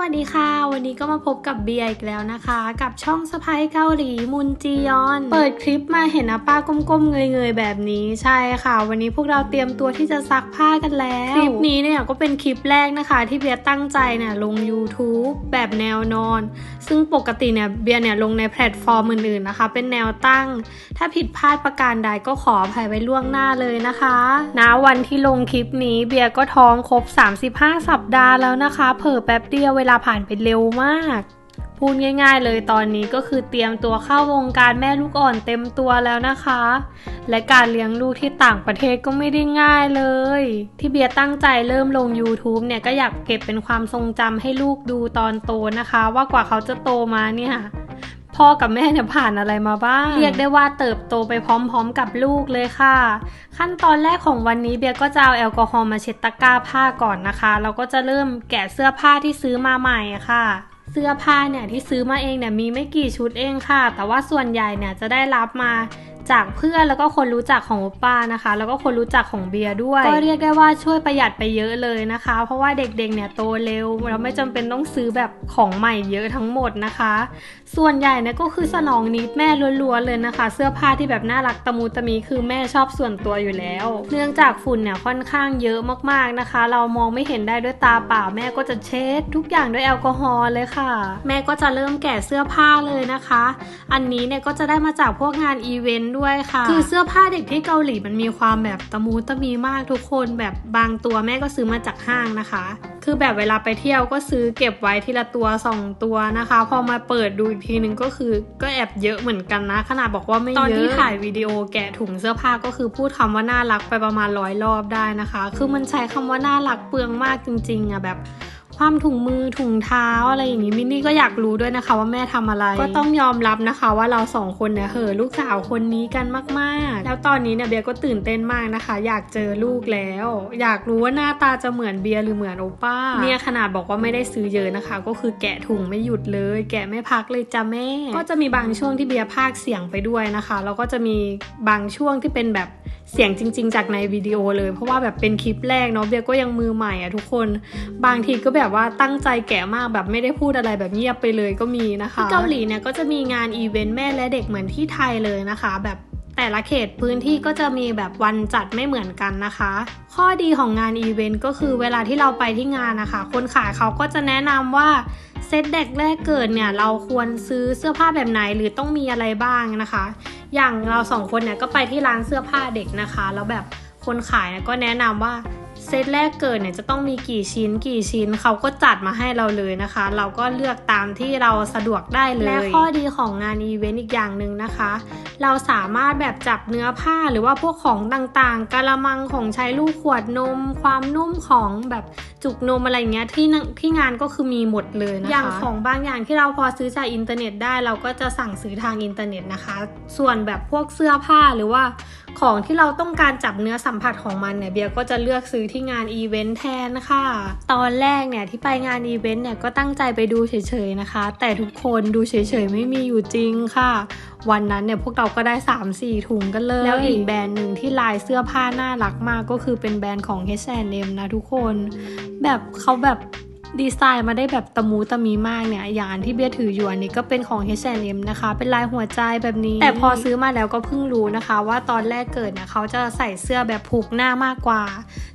วัสดีค่ะ วันนี้ก็มาพบกับเบียร์อีกแล้วนะคะ กับช่องสไปเกาหลีมุนจียอน เปิดคลิปมาเห็นอาป้าก้มๆเงยๆแบบนี้ใช่ค่ะ วันนี้พวกเราเตรียมตัวที่จะซักผ้ากันแล้ว คลิปนี้เนี่ยก็เป็นคลิปแรกนะคะ ที่เบียร์ตั้งใจเนี่ยลง YouTube แบบแนวนอน ซึ่งปกติเนี่ยเบียร์เนี่ยลงในแพลตฟอร์มอื่นๆนะคะ เป็นแนวตั้ง ถ้าผิดพลาดประการใดก็ขออภัยไว้ล่วงหน้าเลยนะคะนะวันที่ลงคลิปนี้เบียร์ก็ท้องครบ 35 สัปดาห์แล้วนะคะ เผลอแป๊บเดียวเวลาผ่านไปเร็วมาก พูดง่ายๆเลยตอนนี้ก็คือเตรียมตัวเข้าวงการแม่ลูกอ่อนเต็มตัวแล้วนะคะ และการเลี้ยงลูกที่ต่างประเทศก็ไม่ได้ง่ายเลย ที่เบียร์ตั้งใจเริ่มลง YouTube เนี่ยก็อยากเก็บเป็นความทรงจำให้ลูกดูตอนโตนะคะ ว่ากว่าเขาจะโตมาเนี่ย พ่อกับแม่เนี่ยผ่านอะไรมาบ้าง เรียกได้ว่าเติบโตไปพร้อมๆกับลูกเลยค่ะ ขั้นตอนแรกของวันนี้เบียร์ก็จะเอาแอลกอฮอล์มาเช็ดตะกร้าผ้าก่อนนะคะแล้วก็จะเริ่มแกะเสื้อผ้าที่ซื้อมาใหม่ค่ะ เสื้อผ้าเนี่ยที่ซื้อมาเองเนี่ยมีไม่กี่ชุดเองค่ะ แต่ว่าส่วนใหญ่เนี่ยจะได้รับมา จากเพื่อนแล้วก็คนรู้จักของโอป้านะคะ แล้วก็คนรู้จักของเบียร์ด้วย ก็เรียกได้ว่าช่วยประหยัดไปเยอะเลยนะคะ เพราะว่าเด็กๆเนี่ยโตเร็วเราไม่จำเป็นต้องซื้อแบบของใหม่เยอะทั้งหมดนะคะ ส่วนใหญ่เนี่ยก็คือสนองนิดแม่ล้วนๆเลยนะคะ เสื้อผ้าที่แบบน่ารักตะมูตะมีคือแม่ชอบส่วนตัวอยู่แล้ว เนื่องจากฝุ่นเนี่ยค่อนข้างเยอะมากๆนะคะ เรามองไม่เห็นได้ด้วยตาเปล่าแม่ก็จะเช็ด ทุกอย่างด้วยแอลกอฮอล์เลยค่ะ แม่ก็จะเริ่มแกะเสื้อผ้าเลยนะคะ อันนี้เนี่ยก็จะได้มาจากพวกงานอีเวนต์ด้วยค่ะ คือเสื้อผ้าเด็กที่เกาหลีมันมีความแบบตะมูตะมีมากทุกคนแบบบางตัวแม่ก็ซื้อมาจากห้างนะคะ คือแบบเวลาไปเที่ยวก็ซื้อเก็บไว้ทีละตัวสองตัวนะคะ พอมาเปิดดูอีกทีนึงก็คือก็แอบเยอะเหมือนกันนะ ขนาดบอกว่าไม่เยอะ ตอนที่ถ่ายวิดีโอแกะถุงเสื้อผ้าก็คือพูดคำว่าน่ารักไปประมาณร้อยรอบได้นะคะ คือมันใช้คำว่าน่ารักเปลืองมากจริงๆอะแบบ ความถุงมือถุงเท้าอะไรอย่างนี้มินนี่ก็อยากรู้ด้วยนะคะว่าแม่ทำอะไร ก็ต้องยอมรับนะคะว่าเราสองคนเนี่ยเหอะลูกสาวคนนี้กันมากๆ แล้วตอนนี้เนี่ยเบียร์ก็ตื่นเต้นมากนะคะ อยากเจอลูกแล้ว อยากรู้ว่าหน้าตาจะเหมือนเบียร์หรือเหมือนโอป้าเนี่ยขนาดบอกว่าไม่ได้ซื้อเยอะนะคะ ก็คือแกะถุงไม่หยุดเลย แกะไม่พักเลยจ้าแม่ ก็จะมีบางช่วงที่เบียร์พากเสียงไปด้วยนะคะแล้วก็จะมีบางช่วงที่เป็นแบบ เสียงจริง ๆ จากในวิดีโอเลย เพราะว่าแบบเป็นคลิปแรกเนาะเบียก็ยังมือใหม่อะทุกคน บางทีก็แบบว่าตั้งใจแกะมากแบบไม่ได้พูดอะไรแบบเงียบไปเลยก็มีนะคะที่เกาหลีเนี่ยก็จะมีงานอีเวนต์แม่และเด็กเหมือนที่ไทยเลยนะคะ แบบแต่ละเขตพื้นที่ก็จะมีแบบวันจัดไม่เหมือนกันนะคะ ข้อดีของงานอีเวนต์ก็คือเวลาที่เราไปที่งานนะคะ คนขายเขาก็จะแนะนำว่าเซตเด็กแรกเกิดเนี่ยเราควรซื้อเสื้อผ้าแบบไหนหรือต้องมีอะไรบ้างนะคะ อย่างเราสองคนเนี่ยก็ไปที่ร้านเสื้อผ้าเด็กนะคะ แล้วแบบคนขายเนี่ยก็แนะนำว่าเซตแรกเกิดเนี่ยจะต้องมีกี่ชิ้นกี่ชิ้นเขาก็จัดมาให้เราเลยนะคะ เราก็เลือกตามที่เราสะดวกได้เลย และข้อดีของงานอีเวนต์อีกอย่างหนึ่งนะคะ เราสามารถแบบจับเนื้อผ้าหรือว่าพวกของต่างๆกะละมังของใช้ลูกขวดนม ความนุ่มของแบบจุกนมอะไรเงี้ยที่ที่งานก็คือมีหมดเลยนะคะอย่างของบางอย่างที่เราพอซื้อจากอินเทอร์เน็ตได้ เราก็จะสั่งซื้อทางอินเทอร์เน็ตนะคะ ส่วนแบบพวกเสื้อผ้าหรือว่า ของที่เราต้องการจับเนื้อสัมผัสของมันเนี่ยเบียร์ก็จะเลือกซื้อที่งานอีเวนต์แทนนะคะตอนแรกเนี่ยที่ไปงานอีเวนต์เนี่ยก็ตั้งใจไปดูเฉยๆนะคะ แต่ทุกคนดูเฉยๆไม่มีอยู่จริงค่ะ วันนั้นเนี่ยพวกเราก็ได้ 3-4 ถุงกันเลย แล้วอีกแบรนด์หนึ่งที่ลายเสื้อผ้าน่ารักมากก็คือเป็นแบรนด์ของ H&M นะทุกคน แบบเขาแบบ ดีไซน์มาได้แบบตะมูตะมีมากเนี่ยอย่างอันที่เบียถืออยู่อันนี้ก็เป็นของ H&M นะคะ เป็นลายหัวใจแบบนี้ แต่พอซื้อมาแล้วก็เพิ่งรู้นะคะ ว่าตอนแรกเกิดเนี่ยเขาจะใส่เสื้อแบบผูกหน้ามากกว่า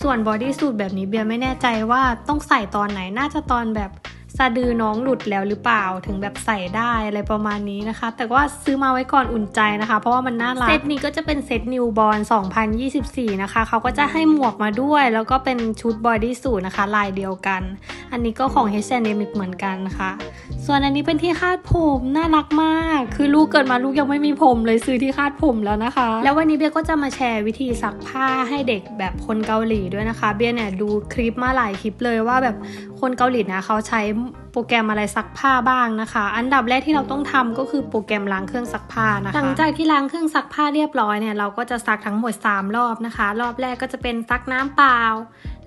ส่วนบอดี้สูทแบบนี้เบียร์ไม่แน่ใจว่าต้องใส่ตอนไหนน่าจะตอนแบบ สะดือน้องหลุดแล้วหรือเปล่าถึงแบบใส่ได้อะไรประมาณนี้นะคะ แต่ว่าซื้อมาไว้ก่อนอุ่นใจนะคะ เพราะว่ามันน่ารัก เซตนี้ก็จะเป็นเซตนิวบอล2024 นะคะ เขาก็จะให้หมวกมาด้วย แล้วก็เป็นชุดบอดี้สูทนะคะ ลายเดียวกัน อันนี้ก็ของ H&M เหมือนกันค่ะส่วนอันนี้เป็นที่คาดผมน่ารักมาก คือลูกเกิดมาลูกยังไม่มีผมเลยซื้อที่คาดผมแล้วนะคะ แล้ววันนี้เบียก็จะมาแชร์วิธีซักผ้าให้เด็กแบบคนเกาหลีด้วยนะคะ เบียเนี่ยดูคลิปมาหลายคลิปเลยว่าแบบคนเกาหลีนะเขาใช้โปรแกรมอะไรซักผ้าบ้างนะคะ อันดับแรกที่เราต้องทำก็คือโปรแกรมล้างเครื่องซักผ้านะคะ หลังจากที่ล้างเครื่องซักผ้าเรียบร้อยเนี่ยเราก็จะซักทั้งหมด 3 รอบนะคะ รอบแรกก็จะเป็นซักน้ำเปล่า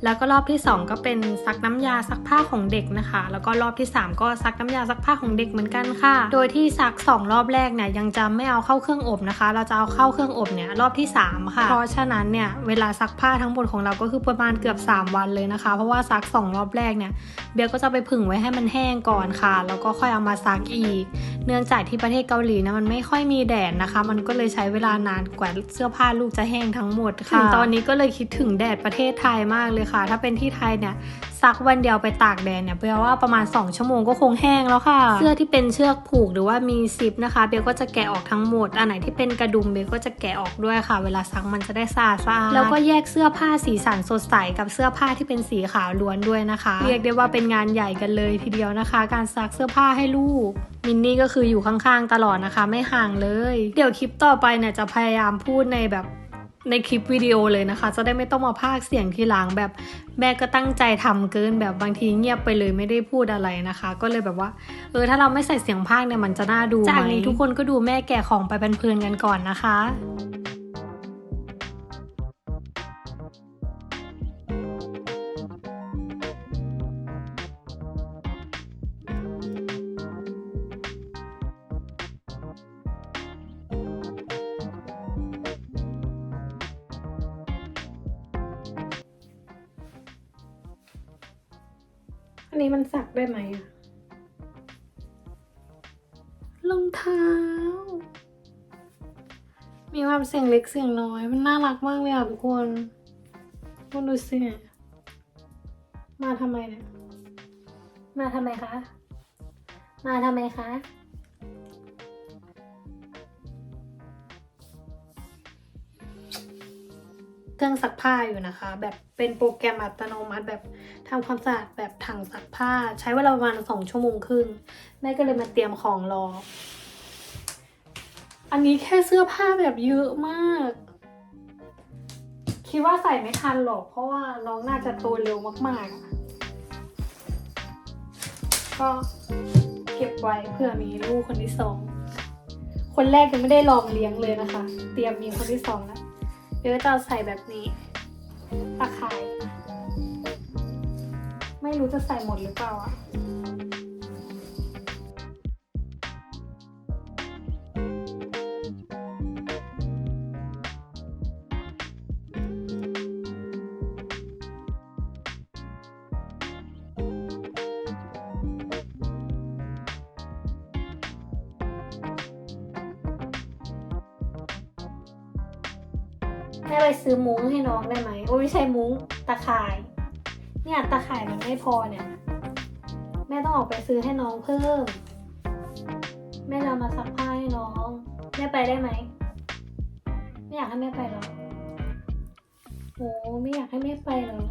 แล้วก็รอบที่ 2 ก็เป็นซักน้ำยาซักผ้าของเด็กนะคะ แล้วก็รอบที่ 3 ก็ซักน้ำยาซักผ้าของเด็กเหมือนกันค่ะ โดยที่ซัก 2 รอบแรกเนี่ยยังจะไม่เอาเข้าเครื่องอบนะคะ เราจะเอาเข้าเครื่องอบเนี่ยรอบที่ 3 ค่ะ เพราะฉะนั้นเนี่ยเวลาซักผ้าทั้งหมดของเราก็คือประมาณเกือบ 3 วันเลยนะคะ เพราะว่าซัก 2 รอบแรกเนี่ย เบียร์ก็จะไปผึ่งไว้ให้มันแห้งก่อนค่ะ แล้วก็ค่อยเอามาซักอีก เนื่องจากที่ประเทศเกาหลีนะมันไม่ค่อยมีแดดนะคะ มันก็เลยใช้เวลานานกว่าเสื้อผ้าลูกจะแห้งทั้งหมดค่ะ ถึงตอนนี้ก็เลยคิดถึงแดดประเทศไทยมากเลยค่ะ ถ้าเป็นที่ไทยเนี่ย ซักวันเดียวไปตากแดดเนี่ยแปลว่าประมาณ 2 ชั่วโมงก็คงแห้งแล้วค่ะ เสื้อที่เป็นเชือกผูกหรือว่ามีซิปนะคะ เบลก็จะแกะออกทั้งหมด อันไหนที่เป็นกระดุมเบลก็จะแกะออกด้วยค่ะ เวลาซักมันจะได้สะอาดสะอาดแล้วก็แยกเสื้อผ้าสีสันสดใสกับเสื้อผ้าที่เป็นสีขาวล้วนด้วยนะคะ เรียกได้ว่าเป็นงานใหญ่กันเลยทีเดียวนะคะ การซักเสื้อผ้าให้ลูกมินนี่ก็คืออยู่ข้างๆตลอดนะคะ ไม่ห่างเลย เดี๋ยวคลิปต่อไปเนี่ยจะพยายามพูดในแบบ ในคลิปวิดีโอเลยนะคะ จะได้ไม่ต้องมาพากเสียงทีหลังแบบแม่ก็ตั้งใจทำเกินแบบบางทีเงียบไปเลยไม่ได้พูดอะไรนะคะ ก็เลยแบบว่า เออถ้าเราไม่ใส่เสียงพากเนี่ยมันจะน่าดูไหมจากนี้ทุกคนก็ดูแม่แก่ของไปเป็นเพลินกันก่อนนะคะ อันนี้มันสักได้ไหมอะรองเท้า มีความเสียงเล็กเสียงน้อย มันน่ารักมากเลยอะทุกคนคุณดูสิมาทำไมเนี่ย มาทำไมคะ มาทำไมคะ รื่องซักผ้าอยู่นะคะ แบบเป็นโปรแกรมอัตโนมัติแบบทำความสะอาดแบบถังซักผ้า ใช้เวลาประมาณสองชั่วโมงครึ่งแม่ก็เลยมาเตรียมของรอ อันนี้แค่เสื้อผ้าแบบเยอะมาก คิดว่าใส่ไม่ทันหรอกเพราะว่าน้องน่าจะโตเร็วมากๆ ก็เก็บไว้เพื่อมีลูกคนที่สองคนแรกยังไม่ได้ลองเลี้ยงเลยนะคะ เตรียมมีคนที่สองแล้ว เดี๋ยวจะเอาใส่แบบนี้ตะข่าย ไม่รู้จะใส่หมดหรือเปล่าอะ แม่ไปซื้อมุ้งให้น้องได้ไหมโอ้ยไม่ใช่มุ้งตะข่าย เนี่ยตะข่ายมันไม่พอเนี่ย แม่ต้องออกไปซื้อให้น้องเพิ่ม แม่จะเอามาซักผ้าให้น้องแม่ไปได้ไหมไม่อยากให้แม่ไปหรอโอ้ไม่อยากให้แม่ไปหรอ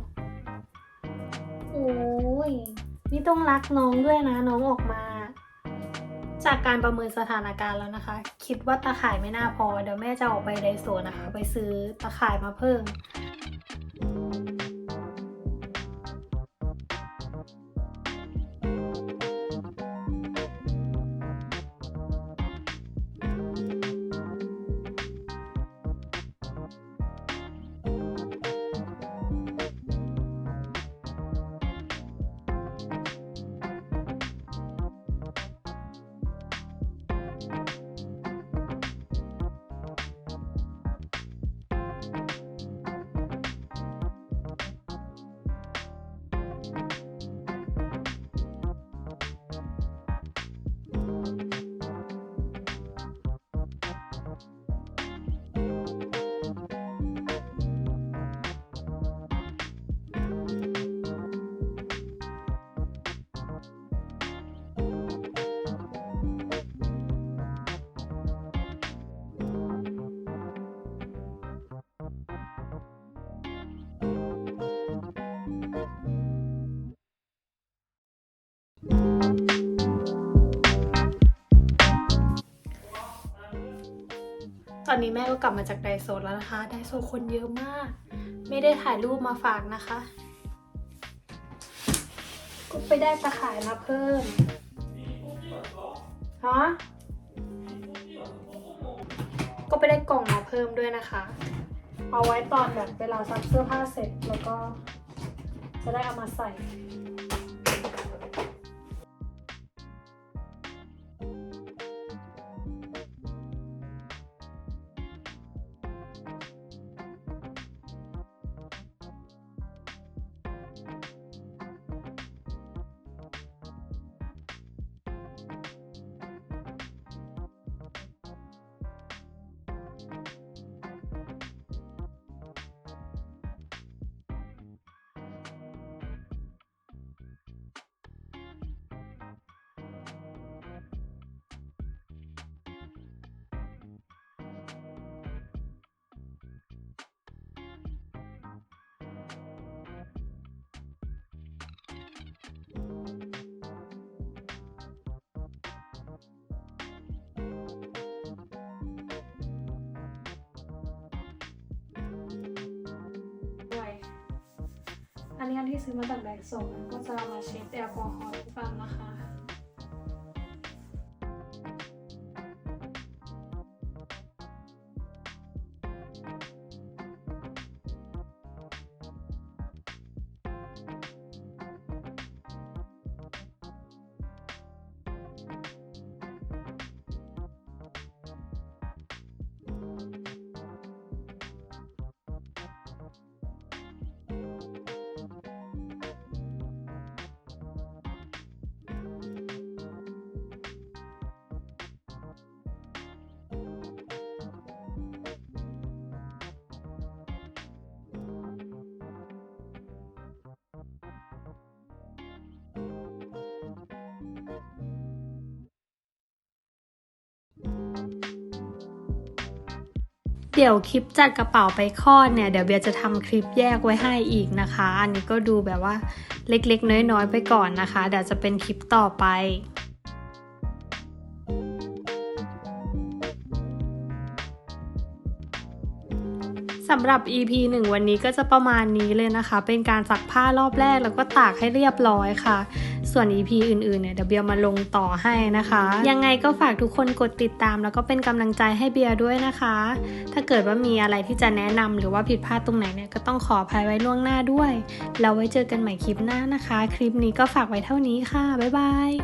โอ้ยนี่ต้องรักน้องด้วยนะน้องออกมา จากการประเมินสถานการณ์แล้วนะคะ คิดว่าตะข่ายไม่น่าพอ เดี๋ยวแม่จะออกไปไดโซนะคะ ไปซื้อตะข่ายมาเพิ่ม you ตอนนี้แม่ก็กลับมาจากไดโซแล้วนะคะ ไดโซคนเยอะมาก ไม่ได้ถ่ายรูปมาฝากนะคะ ก็ไปได้ตะข่ายมาเพิ่มฮะก็ไปได้กล่องมาเพิ่มด้วยนะคะ เอาไว้ตอนแบบเวลาซักเสื้อผ้าเสร็จแล้วก็จะได้เอามาใส่ อันนี้อันที่ซื้อมาจากแบกส่งก็จะมาเช็ดแอลกอฮอล์กันนะคะ เดี๋ยวคลิปจัดกระเป๋าไปคลอดเนี่ยเดี๋ยวเบียจะทำคลิปแยกไว้ให้อีกนะคะ อันนี้ก็ดูแบบว่าเล็กๆ น้อยๆ ไปก่อนนะคะ เดี๋ยวจะเป็นคลิปต่อไปสำหรับ EP 1 วันนี้ก็จะประมาณนี้เลยนะคะ เป็นการซักผ้ารอบแรกแล้วก็ตากให้เรียบร้อยค่ะ ส่วน EP อื่นๆเนี่ยเดี๋ยวเบียร์มาลงต่อให้นะคะ ยังไงก็ฝากทุกคนกดติดตาม แล้วก็เป็นกำลังใจให้เบียร์ด้วยนะคะ ถ้าเกิดว่ามีอะไรที่จะแนะนำหรือว่าผิดพลาดตรงไหนเนี่ยก็ต้องขออภัยไว้ล่วงหน้าด้วย แล้วไว้เจอกันใหม่คลิปหน้านะคะ คลิปนี้ก็ฝากไว้เท่านี้ค่ะบ๊ายบาย